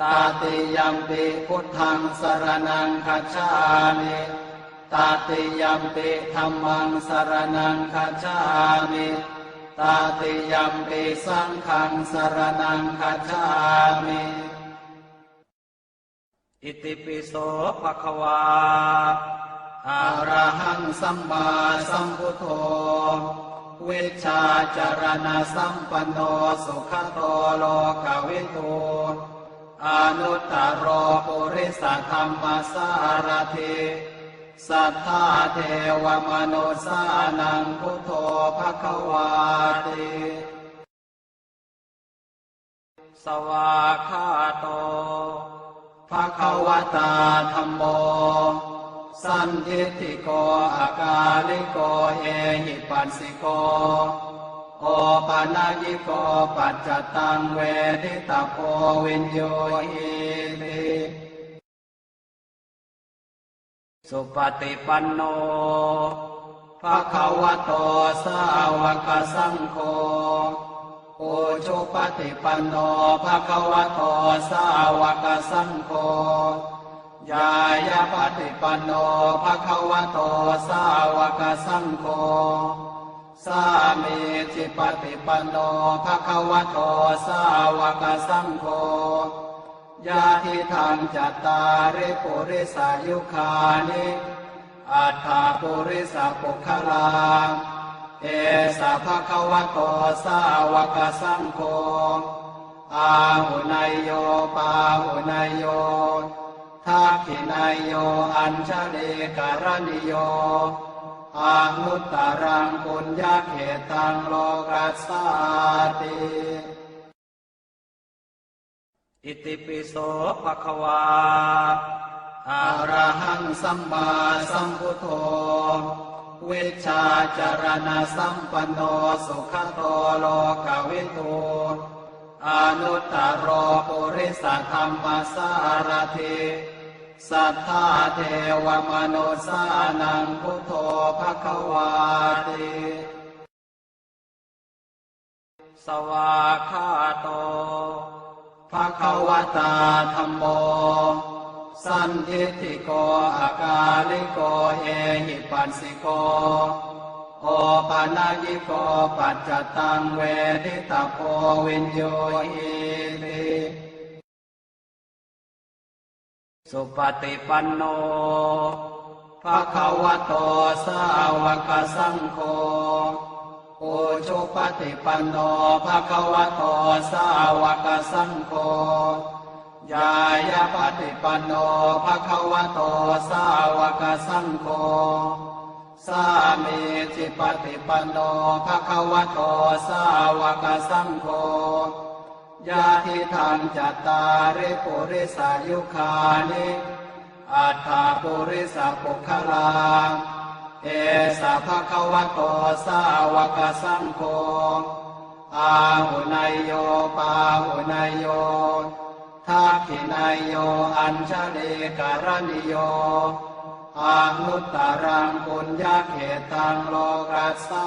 ตาติยัมปิพุทธังสรนังคัจฉามิตาติยัมปิธัมมังสรนังคัจฉามิตาติยัมปิสังฆังสรนังคัจฉามิอิติปิโสภะคะวาอะระหังสัมมาสัมพุทโธเวชชาจารณะสัมปันโนสุขโตโลกวิทู อนุตตรโปุริสธรรมสารถิสัทธาเทวมนุสานังพุทโธภควาติสวาคาโตภควตาธรรมโม สันทิฏฐิโกอากาลิโกเอหิปัสสิโก โอปานายิโกปัจจตังเวทิตาโพวินโยหิติสุปฏิปันโนภะคะวะโตสาวกสังโฆโอชุปฏิปันโนภะคะวะโตสาวกสังโฆยายาปฏิปันโนภะคะวะโตสาวกสังโฆ สามีจิปฏิปันโนภะคะวะโตสาวกสังโฆยาทิทางจัตตาริปุริสายุคานิอัฏฐาปุริสปุคลาเอสะภะคะวะโตสาวกสังโฆอาหุนายโยปาหุนายโยทักขินายโย อัญชลีการณิโย อานุตตรังปุญญาเขตังโลกัสสาติอิติปิโสภะคะวาอะระหังสัมมาสัมพุทโธเวชาจารณะสัมปันโนสุขโตโลกวิทูอนุตตรโรปุริสธรรมสารถิ สัทธาเทวมนุสานังพุทโธภะคะวาติสวาคาโตภะคะวตาธรรมโม สันทิฏฐิโกอากาลิโกเอหิปัสสิโก โอปานายิโกปัจจตังเวทิตาโพวินโยหิ สุปฏิปันโนภะคะวะโตสาวกสังโฆโอชุปฏิปันโนภะคะวะโตสาวกสังโฆยายาปฏิปันโนภะคะวะโตสาวกสังโฆสามีจิปฏิปันโนภะคะวะโตสาวกสังโฆ ยาทิทางจัตตาริปุริสายุคานิอัฏฐาปุริสปุคลาเอสะภะคะวะโตสาวกสังโฆอาหุนายโยปาหุนายโยทักขินายโยอัญชลีการณิโยอานุตตรังปุญญาเขตังโลกัสสา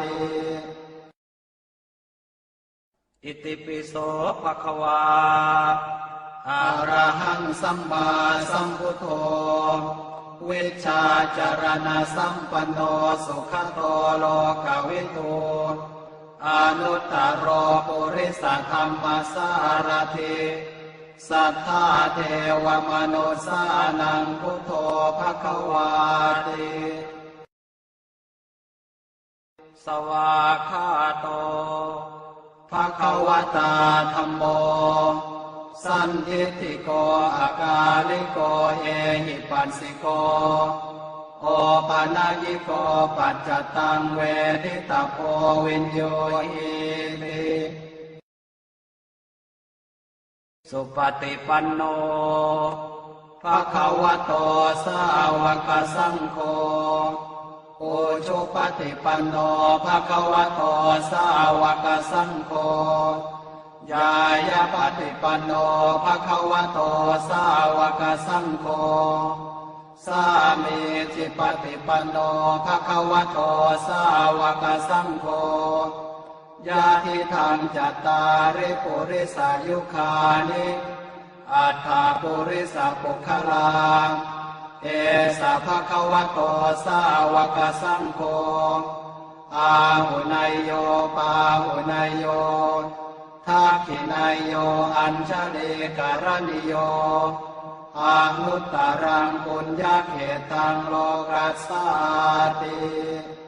ติ อิติปิโสภะคะวาอะระหังสัมมาสัมพุทโธเวชาจารณะสัมปันโนสุขโตโลกวิทูอนุตตรโปุริสธรรมสารถิสัทธาเทวมนุสานังพุทโธภคะวาติสวาคาโต ภะคะวตาธรรมโม สันทิโกอากาลิโกเอหิปัสสิโก โอปานายิโกปัจจตังเวทิตาโพวินโยหิติสุปฏิปันโนภภะคะวะโตสาวกสังโฆ โอชุปฏิปันโนภะคะวะโตสาวกสังโฆยายาปฏิปันโนภะคะวะโตสาวกสังโฆสามีจิปฏิปันโนภะคะวะโตสาวกสังโฆยาทิทางจัตตาริปุริสายุคานิอัฏฐาปุริสปุคลา เอสะภะคะวะโตสาวกสังโฆอาหุนายโยปาหุนายโยทักขินายโยอัญชเลการณิโยอานุตตรังปุญญาเขตังโลกัสสาติ